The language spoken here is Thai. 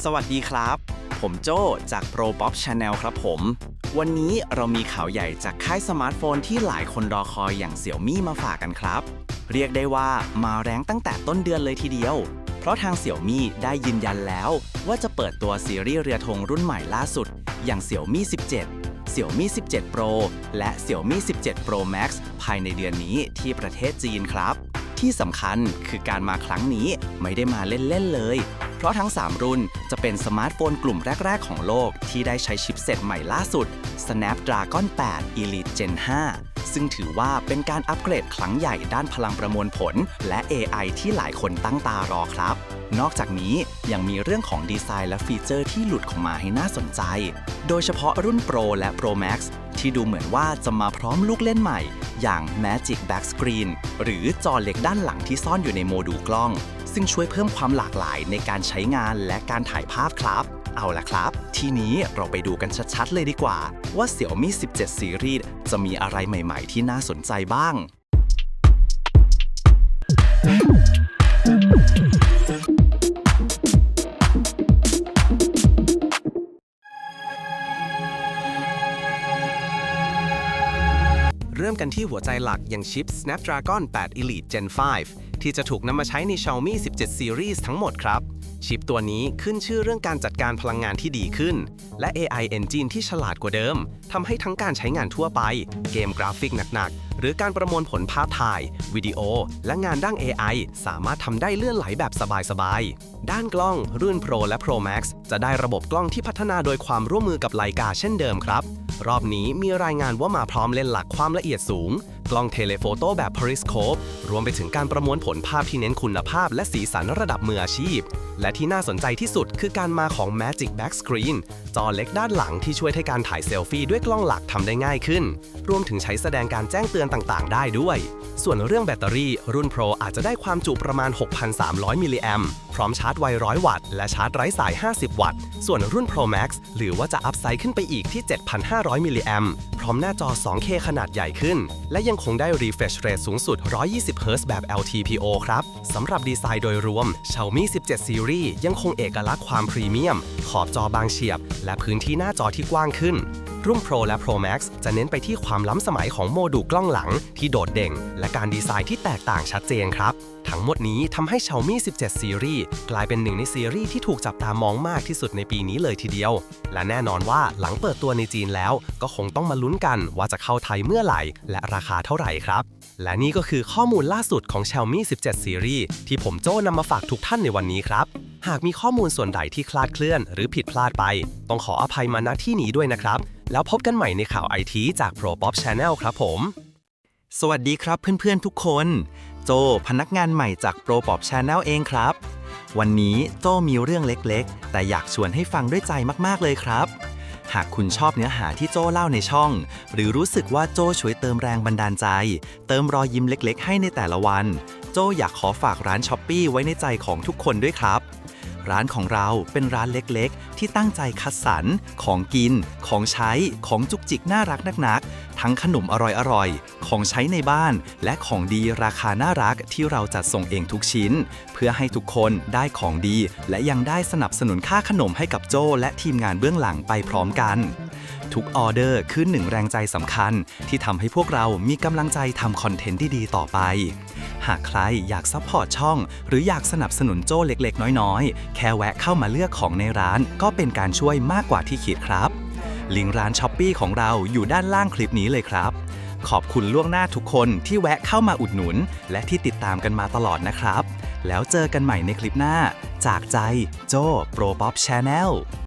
สวัสดีครับ ผมโจ้จาก Pro Pop Channel ครับผม วันนี้เรามีข่าวใหญ่จากค่ายสมาร์ทโฟนที่หลายคนรอคอยอย่างเสี่ยวมี่มาฝากกันครับ เรียกได้ว่ามาแรงตั้งแต่ต้นเดือนเลยทีเดียว เพราะทางเสี่ยวมี่ได้ยืนยันแล้ว ว่าจะเปิดตัวซีรีส์เรือธงรุ่นใหม่ล่าสุด อย่างเสี่ยวมี่ 17 เสี่ยวมี่ 17 Pro และเสี่ยวมี่ 17 Pro Max ภายในเดือนนี้ที่ประเทศจีนครับ ที่สำคัญคือการมาครั้งนี้ไม่ได้มาเล่นๆเลย เพราะทั้ง 3 รุ่นจะเป็นสมาร์ทโฟนกลุ่มแรก ๆ ของโลกที่ได้ใช้ชิปเซตใหม่ล่าสุด Snapdragon 8 Elite Gen 5 ซึ่งถือว่าเป็นการอัปเกรดครั้งใหญ่ด้านพลังประมวลผล และ AI ที่หลายคนตั้งตารอครับ นอกจากนี้ยังมีเรื่องของดีไซน์และฟีเจอร์ที่หลุดออกมาให้น่าสนใจ โดยเฉพาะรุ่น Pro และ Pro Max ที่ดูเหมือนว่าจะมาพร้อมลูกเล่นใหม่ อย่าง Magic Backscreen หรือจอเล็กด้านหลังที่ซ่อนอยู่ในโมดูลกล้อง ซึ่งช่วยเพิ่มความหลากหลายในการใช้งานและการถ่ายภาพครับ เอาละครับ ทีนี้เราไปดูกันชัดๆเลยดีกว่า ว่า Xiaomi 17 Series จะมีอะไรใหม่ๆ ที่น่าสนใจบ้างเริ่มกันที่หัวใจหลักอย่างชิป Snapdragon 8 Elite Gen 5 ที่จะถูกนำมาใช้ใน Xiaomi 17 Series ทั้งหมดครับ ชิปตัวนี้ขึ้นชื่อเรื่องการจัดการพลังงานที่ดีขึ้น และ AI Engine ที่ฉลาดกว่าเดิมทำให้ทั้งการใช้งานทั่วไป เกมกราฟิกหนักๆ หรือการประมวลผลภาพถ่าย วิดีโอ และงานด้าน AI สามารถทำได้เลื่อนไหลแบบสบายๆ ด้านกล้องรุ่น Pro และ Pro Max จะได้ระบบกล้องที่พัฒนาโดยความร่วมมือกับไลกาเช่นเดิมครับรอบนี้มีรายงานว่ามาพร้อมเลนส์หลักความละเอียดสูงกล้องเทเลโฟโต้แบบ Periscope รวมไปถึงการประมวลผลภาพที่เน้นคุณภาพและสีสันระดับมืออาชีพ และที่น่าสนใจที่สุดคือการมาของ Magic Backscreen จอเล็กด้านหลังที่ช่วยให้การถ่ายเซลฟี่ด้วยกล้องหลักทำได้ง่ายขึ้น รวมถึงใช้แสดงการแจ้งเตือนต่างๆ ได้ด้วย ส่วนเรื่องแบตเตอรี่รุ่น Pro อาจจะได้ความจุประมาณ 6,300 มิลลิแอมพร้อมชาร์จไว100วัตต์และชาร์จไร้สาย 50 วัตต์ ส่วนรุ่น Pro Max หรือว่าจะอัพไซด์ขึ้นไปอีกที่ 7,500 มิลลิแอม พร้อมหน้าจอ 2K ขนาดใหญ่ขึ้น และยังคงได้ refresh rate สูงสุด 120 Hz แบบ LTPO ครับ สำหรับดีไซน์โดยรวม Xiaomi 17 Series ยังคงเอกลักษณ์ความพรีเมียม ขอบจอบางเฉียบ และพื้นที่หน้าจอที่กว้างขึ้น รุ่น Pro และ Pro Max จะเน้นไปที่ความล้ำสมัยของโมดูลกล้องหลังที่โดดเด่น และการดีไซน์ที่แตกต่างชัดเจนครับ ทั้งหมดนี้ทำให้ Xiaomi 17 Series กลายเป็นหนึ่งในซีรีส์ที่ถูกจับตามองมากที่สุดในปีนี้เลยทีเดียว และแน่นอนว่าหลังเปิดตัวในจีนแล้ว ก็คงต้องมาลุ้นกันว่าจะเข้าไทยเมื่อไหร่ และราคาเท่าไหร่ครับ และนี่ก็คือข้อมูลล่าสุดของ Xiaomi 17 Series ที่ผมโจ้นำมาฝากทุกท่านในวันนี้ครับ หากมีข้อมูลส่วนใดที่คลาดเคลื่อน หรือผิดพลาดไป ต้องขออภัยมาณที่นี้ด้วยนะครับ แล้วพบกันใหม่ในข่าวไอทีจาก Pro Pop Channel ครับผม สวัสดีครับเพื่อนๆทุกคน โจพนักงานใหม่จาก Pro Pop Channel เองครับ วันนี้โจมีเรื่องเล็กๆ แต่อยากชวนให้ฟังด้วยใจมากๆเลยครับ หากคุณชอบเนื้อหาที่โจเล่าในช่อง หรือรู้สึกว่าโจช่วยเติมแรงบันดาลใจ เติมรอยยิ้มเล็ก ๆ ให้ในแต่ละวัน โจอยากขอฝากร้านช้อปปีไว้ในใจของทุกคนด้วยครับ ร้านของเราเป็นร้านเล็กๆ ที่ตั้งใจคัดสรร ของกิน ของใช้ ของจุกจิกน่ารักนักๆทั้งขนมอร่อยๆ ของใช้ในบ้าน และของดีราคาน่ารักที่เราจัดส่งเองทุกชิ้น เพื่อให้ทุกคนได้ของดี และยังได้สนับสนุนค่าขนมให้กับโจและทีมงานเบื้องหลังไปพร้อมกัน ทุกออเดอร์คือหนึ่งแรงใจสำคัญ ที่ทำให้พวกเรามีกำลังใจทำคอนเทนต์ที่ดีต่อไปหากใครอยากซัพพอร์ตช่อง หรืออยากสนับสนุนโจ้เล็กๆ น้อยๆ แค่แวะเข้ามาเลือกของในร้าน ก็เป็นการช่วยมากกว่าที่คิดครับ ลิงก์ร้านช้อปปีของเราอยู่ด้านล่างคลิปนี้เลยครับ ขอบคุณล่วงหน้าทุกคนที่แวะเข้ามาอุดหนุน และที่ติดตามกันมาตลอดนะครับ แล้วเจอกันใหม่ในคลิปหน้า จากใจโจ้โปรป๊อปชาแนล